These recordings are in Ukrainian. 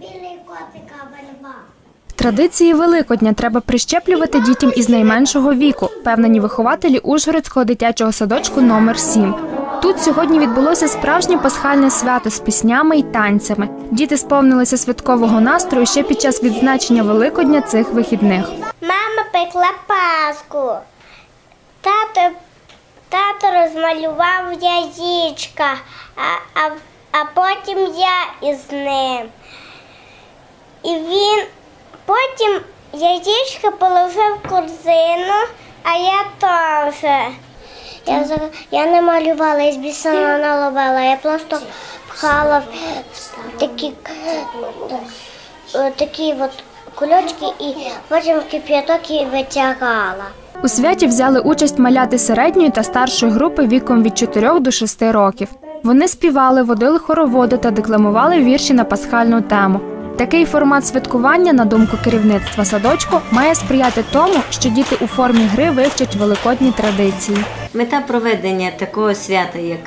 білий котика верба. Традиції Великодня треба прищеплювати дітям із найменшого віку, певнені вихователі Ужгородського дитячого садочку номер 7 Тут сьогодні відбулося справжнє пасхальне свято з піснями і танцями. Діти сповнилися святкового настрою ще під час відзначення Великодня цих вихідних. Мама пекла паску. Тато, тато розмалював яєчка, а, а, а потім я із ним. І він потім яєчка положив в корзину, а я теж. Я, за- я не малювала, я з бісона наробила, я просто пхала в такі, е, такі от кульочки і потім в кип'яток і витягала. У святі взяли участь маляти середньої та старшої групи віком від 4 до 6 років. Вони співали, водили хороводи та декламували вірші на пасхальну тему. Такий формат святкування, на думку керівництва садочку, має сприяти тому, що діти у формі гри вивчать великодні традиції. Мета проведення такого свята, як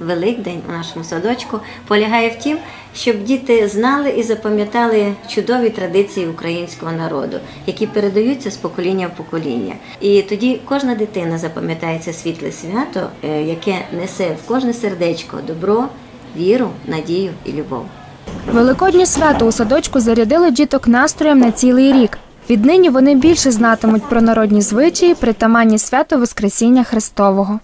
Великдень у нашому садочку, полягає в тім, щоб діти знали і запам'ятали чудові традиції українського народу, які передаються з покоління в покоління. І тоді кожна дитина запам'ятає це світле свято, е, яке несе в кожне сердечко добро, віру, надію і любов. Великоднє свято у садочку зарядили діток настроєм на цілий рік. Віднині вони більше знатимуть про народні звичаї, притаманні свято Воскресіння Христового.